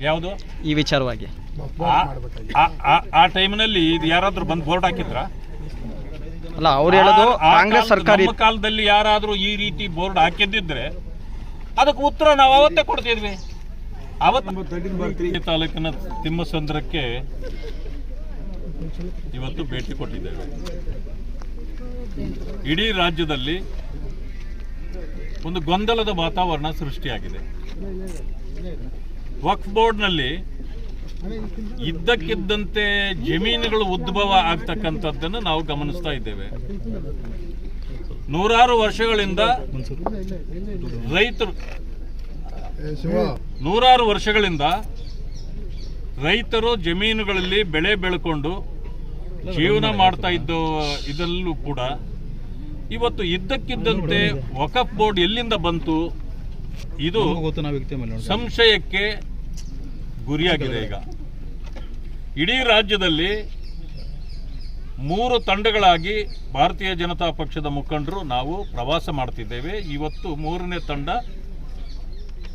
ಯಾವುದು? ಈ ವಿಚಾರವಾಗಿ. ಆ- ಟೈಮ್ನಲ್ಲಿ ಇದು ಯಾರಾದ್ರೂ ಬಂದು ಬೋರ್ಡ್ ಹಾಕಿದ್ರ? ಅಲ್ಲ ಅವ್ರು ಹೇಳೋದು ಕಾಂಗ್ರೆಸ್ ಸರ್ಕಾರ ನಮ್ಮ ಕಾಲದಲ್ಲಿ ಯಾರಾದರೂ ಈ ರೀತಿ ಬೋರ್ಡ್ ಹಾಕಿದ್ದಿದ್ರೆ ಅದಕ್ಕೆ ಉತ್ತರ ನಾವು ಅವತ್ತೇ ಕೊಡ್ತಿದ್ವಿ. ಅವತ್ತು ತಾಲೂಕಿನ ತಿಮ್ಮಸಂದ್ರಕ್ಕೆ ಇವತ್ತು ಭೇಟಿ ಕೊಟ್ಟಿದ್ದೇವೆ. ಇಡೀ ರಾಜ್ಯದಲ್ಲಿ ಒಂದು ಗೊಂದಲದ ವಾತಾವರಣ ಸೃಷ್ಟಿಯಾಗಿದೆ. ವಕ್ಫ್ ಬೋರ್ಡ್ನಲ್ಲಿ ಇದ್ದಕ್ಕಿದ್ದಂತೆ ಜಮೀನುಗಳು ಉದ್ಭವ ಆಗ್ತಕ್ಕಂಥದ್ದನ್ನು ನಾವು ಗಮನಿಸ್ತಾ ಇದ್ದೇವೆ. ನೂರಾರು ವರ್ಷಗಳಿಂದ ರೈತರು ನೂರಾರು ವರ್ಷಗಳಿಂದ ರೈತರು ಜಮೀನುಗಳಲ್ಲಿ ಬೆಳೆ ಬೆಳ್ಕೊಂಡು ಜೀವನ ಮಾಡ್ತಾ ಇದ್ದ ಇದಲ್ಲೂ ಕೂಡ ಇವತ್ತು ಇದ್ದಕ್ಕಿದ್ದಂತೆ ವಕಫ್ ಬೋರ್ಡ್ ಎಲ್ಲಿಂದ ಬಂತು? ಇದು ಸಂಶಯಕ್ಕೆ ಗುರಿಯಾಗಿದೆ ಈಗ. ಇಡೀ ರಾಜ್ಯದಲ್ಲಿ ಮೂರು ತಂಡಗಳಾಗಿ ಭಾರತೀಯ ಜನತಾ ಪಕ್ಷದ ಮುಖಂಡರು ನಾವು ಪ್ರವಾಸ ಮಾಡ್ತಿದ್ದೇವೆ. ಇವತ್ತು ಮೂರನೇ ತಂಡ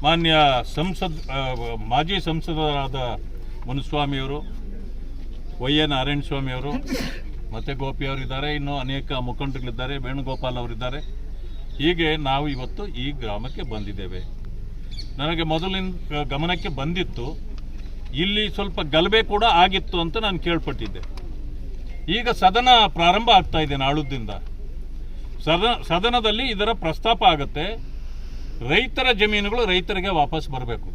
ಮಾನ್ಯ ಸಂಸದ್ ಮಾಜಿ ಸಂಸದರಾದ ಮುನಿಸ್ವಾಮಿಯವರು ವೈ ಎ ನಾರಾಯಣ ಸ್ವಾಮಿಯವರು ಮತ್ತು ಗೋಪಿ ಅವರಿದ್ದಾರೆ ಇನ್ನು ಅನೇಕ ಮುಖಂಡರುಗಳಿದ್ದಾರೆ. ವೇಣುಗೋಪಾಲ್ ಅವರಿದ್ದಾರೆ ಹೀಗೆ ನಾವು ಇವತ್ತು ಈ ಗ್ರಾಮಕ್ಕೆ ಬಂದಿದ್ದೇವೆ. ನನಗೆ ಮೊದಲಿನ ಗಮನಕ್ಕೆ ಬಂದಿತ್ತು. ಇಲ್ಲಿ ಸ್ವಲ್ಪ ಗಲಭೆ ಕೂಡ ಆಗಿತ್ತು ಅಂತ ನಾನು ಕೇಳ್ಪಟ್ಟಿದ್ದೆ. ಈಗ ಸದನ ಪ್ರಾರಂಭ ಆಗ್ತಾ ಇದೆ ನಾಳುದ್ದಿಂದ. ಸದನ ಸದನದಲ್ಲಿ ಇದರ ಪ್ರಸ್ತಾಪ ಆಗುತ್ತೆ. ರೈತರ ಜಮೀನುಗಳು ರೈತರಿಗೆ ವಾಪಸ್ ಬರಬೇಕು.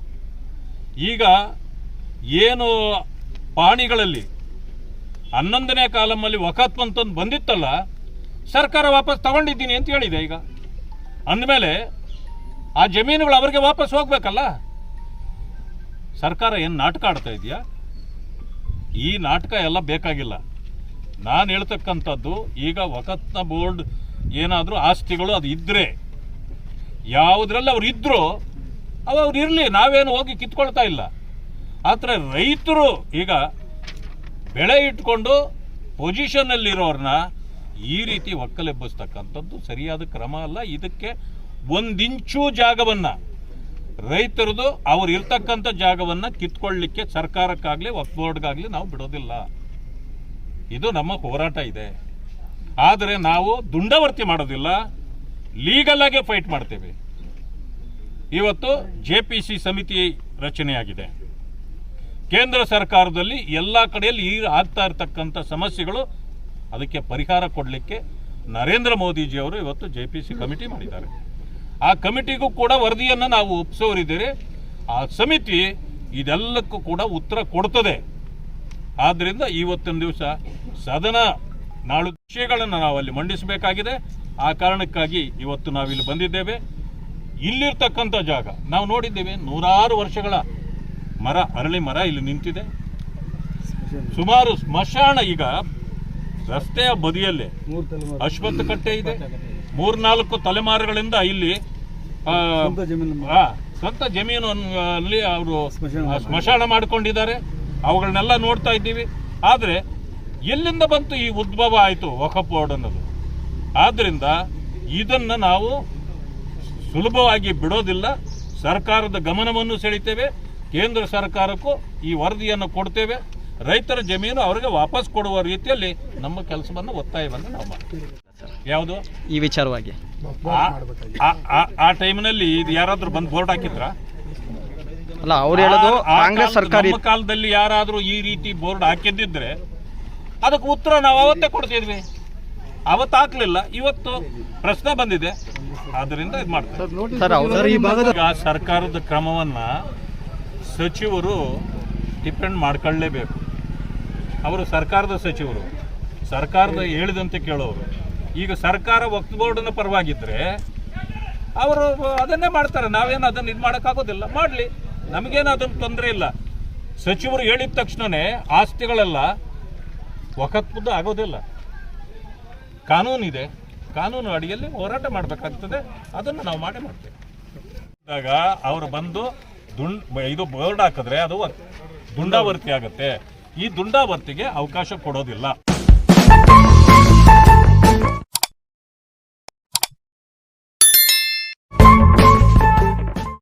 ಈಗ ಏನು ಪಾಣಿಗಳಲ್ಲಿ ಹನ್ನೊಂದನೇ ಕಾಲಮಲ್ಲಿ ವಕಾತ್ಮ ಅಂತಂದು ಬಂದಿತ್ತಲ್ಲ, ಸರ್ಕಾರ ವಾಪಸ್ ತಗೊಂಡಿದ್ದೀನಿ ಅಂತ ಹೇಳಿದೆ ಈಗ. ಅಂದಮೇಲೆ ಆ ಜಮೀನುಗಳು ಅವರಿಗೆ ವಾಪಸ್ ಹೋಗ್ಬೇಕಲ್ಲ? ಸರ್ಕಾರ ಏನು ನಾಟಕ ಆಡ್ತಾ ಇದೆಯಾ? ಈ ನಾಟಕ ಎಲ್ಲ ಬೇಕಾಗಿಲ್ಲ. ನಾನು ಹೇಳ್ತಕ್ಕಂಥದ್ದು, ಈಗ ವಕತ್ನ ಬೋರ್ಡ್ ಏನಾದರೂ ಆಸ್ತಿಗಳು ಅದು ಇದ್ದರೆ ಯಾವುದ್ರಲ್ಲಿ ಅವ್ರು ಇದ್ದರು ಅವು ಅವ್ರು ಇರಲಿ, ನಾವೇನು ಹೋಗಿ ಕಿತ್ಕೊಳ್ತಾ ಇಲ್ಲ. ಆದರೆ ರೈತರು ಈಗ ಬೆಳೆ ಇಟ್ಕೊಂಡು ಪೊಸಿಷನ್ನಲ್ಲಿರೋರನ್ನ ಈ ರೀತಿ ಒಕ್ಕಲೆಬ್ಬಿಸ್ತಕ್ಕಂಥದ್ದು ಸರಿಯಾದ ಕ್ರಮ ಅಲ್ಲ. ಇದಕ್ಕೆ ಒಂದಿಂಚು ಜಾಗವನ್ನು ರೈತರದು ಅವ್ರು ಇರ್ತಕ್ಕಂಥ ಜಾಗವನ್ನು ಕಿತ್ಕೊಳ್ಳಿಕ್ಕೆ ಸರ್ಕಾರಕ್ಕಾಗಲಿ ವಕ್ಫ್ ಬೋರ್ಡ್ಗಾಗಲಿ ನಾವು ಬಿಡೋದಿಲ್ಲ. ಇದು ನಮ್ಮ ಹೋರಾಟ ಇದೆ. ಆದರೆ ನಾವು ದುಂಡವರ್ತಿ ಮಾಡೋದಿಲ್ಲ. ಲೀಗಲ್ ಆಗಿ ಫೈಟ್ ಮಾಡ್ತೇವೆ. ಇವತ್ತು ಜೆ ಪಿ ಸಿ ಸಮಿತಿ ರಚನೆಯಾಗಿದೆ. ಕೇಂದ್ರ ಸರ್ಕಾರದಲ್ಲಿ ಎಲ್ಲ ಕಡೆಯಲ್ಲಿ ಈ ಆಗ್ತಾ ಇರತಕ್ಕಂಥ ಸಮಸ್ಯೆಗಳು ಅದಕ್ಕೆ ಪರಿಹಾರ ಕೊಡಲಿಕ್ಕೆ ನರೇಂದ್ರ ಮೋದಿಜಿಯವರು ಇವತ್ತು ಜೆ ಪಿ ಸಿ ಕಮಿಟಿ ಮಾಡಿದ್ದಾರೆ. ಆ ಕಮಿಟಿಗೂ ಕೂಡ ವರದಿಯನ್ನು ನಾವು ಒಪ್ಪಿಸೋರಿದ್ದೀರಿ ಆ ಸಮಿತಿ ಇದೆಲ್ಲಕ್ಕೂ ಕೂಡ ಉತ್ತರ ಕೊಡ್ತದೆ. ಆದ್ದರಿಂದ ಇವತ್ತಿನ ದಿವಸ ಸದನ ನಾಳು ವಿಷಯಗಳನ್ನು ನಾವು ಅಲ್ಲಿ ಮಂಡಿಸಬೇಕಾಗಿದೆ. ಆ ಕಾರಣಕ್ಕಾಗಿ ಇವತ್ತು ನಾವಿಲ್ಲಿ ಬಂದಿದ್ದೇವೆ. ಇಲ್ಲಿರ್ತಕ್ಕಂಥ ಜಾಗ, ನಾವು ನೋಡಿದ್ದೇವೆ ನೂರಾರು ವರ್ಷಗಳ ಮರ, ಅರಳಿ ಮರ ಇಲ್ಲಿ ನಿಂತಿದೆ. ಸುಮಾರು ಸ್ಮಶಾನ ಈಗ ರಸ್ತೆಯ ಬದಿಯಲ್ಲೇ ಅಶ್ವತ್ಥ ಕಟ್ಟೆ ಇದೆ. ಮೂರ್ನಾಲ್ಕು ತಲೆಮಾರುಗಳಿಂದ ಇಲ್ಲಿ ಸ್ವಂತ ಜಮೀನು ಅಲ್ಲಿ ಅವರು ಸ್ಮಶಾನ ಮಾಡಿಕೊಂಡಿದ್ದಾರೆ. ಅವುಗಳನ್ನೆಲ್ಲ ನೋಡ್ತಾ ಇದ್ದೀವಿ. ಆದರೆ ಎಲ್ಲಿಂದ ಬಂತು ಈ ಉದ್ಭವ ಆಯಿತು ವಖಫ್ ಬೋರ್ಡ್ ಅನ್ನೋದು? ಆದ್ದರಿಂದ ಇದನ್ನು ನಾವು ಸುಲಭವಾಗಿ ಬಿಡೋದಿಲ್ಲ. ಸರ್ಕಾರದ ಗಮನವನ್ನು ಸೆಳಿತೇವೆ. ಕೇಂದ್ರ ಸರ್ಕಾರಕ್ಕೂ ಈ ವರದಿಯನ್ನು ಕೊಡ್ತೇವೆ. ರೈತರ ಜಮೀನು ಅವರಿಗೆ ವಾಪಸ್ ಕೊಡುವ ರೀತಿಯಲ್ಲಿ ನಮ್ಮ ಕೆಲಸವನ್ನು ಒತ್ತಾಯವನ್ನು ನಾವು ಮಾಡ್ತೀವಿ. ಯಾವುದು? ಈ ವಿಚಾರವಾಗಿ. ಆ- ಆ- ಆ- ಆ ಟೈಮ್ನಲ್ಲಿ ಇದು ಯಾರಾದರೂ ಬಂದು ಬೋರ್ಡ್ ಹಾಕಿದ್ರ? ಅಲ್ಲ ಅವ್ರು ಹೇಳೋದು ಕಾಂಗ್ರೆಸ್ ಸರ್ಕಾರ ನಮ್ಮ ಕಾಲದಲ್ಲಿ ಯಾರಾದರೂ ಈ ರೀತಿ ಬೋರ್ಡ್ ಹಾಕಿದ್ದಿದ್ರೆ ಅದಕ್ಕೆ ಉತ್ತರ ನಾವು ಅವತ್ತೇ ಕೊಡ್ತಿದ್ವಿ. ಅವತ್ತು ಹಾಕ್ಲಿಲ್ಲ ಇವತ್ತು ಪ್ರಶ್ನೆ ಬಂದಿದೆ. ಆದ್ರಿಂದ ಇದು ಮಾಡ್ತಾರೆ ಸರ್ ಅವ್ರು ಈಗ ಸರ್ಕಾರದ ಕ್ರಮವನ್ನ ಸಚಿವರು ಡಿಪೆಂಡ್ ಮಾಡ್ಕೊಳ್ಳೇಬೇಕು. ಅವರು ಸರ್ಕಾರದ ಸಚಿವರು. ಸರ್ಕಾರದ ಹೇಳಿದಂತೆ ಕೇಳೋರು. ಈಗ ಸರ್ಕಾರ ವಕ್ಫ್ ಬೋರ್ಡ್ನ ಪರವಾಗಿದ್ದರೆ ಅವರು ಅದನ್ನೇ ಮಾಡ್ತಾರೆ. ನಾವೇನು ಅದನ್ನು ಇದು ಮಾಡೋಕ್ಕಾಗೋದಿಲ್ಲ. ಮಾಡಲಿ. ನಮಗೇನು ಅದನ್ನು ತೊಂದರೆ ಇಲ್ಲ. ಸಚಿವರು ಹೇಳಿದ ತಕ್ಷಣವೇ ಆಸ್ತಿಗಳೆಲ್ಲ ವಕತ್ಪುದ್ದು ಆಗೋದಿಲ್ಲ. ಕಾನೂನಿದೆ ಕಾನೂನು ಅಡಿಯಲ್ಲಿ ಹೋರಾಟ ಮಾಡಬೇಕಾಗ್ತದೆ. ಅದನ್ನು ನಾವು ಮಾಡೇ ಮಾಡ್ತೇವೆ. ಅವರು ಬಂದು ದುಂಡ್ ಇದು ಬೋರ್ಡ್ ಹಾಕಿದ್ರೆ ಅದು ದುಂಡಾವರ್ತಿ ಆಗುತ್ತೆ. ಈ ದುಂಡಾವರ್ತಿಗೆ ಅವಕಾಶ ಕೊಡೋದಿಲ್ಲ.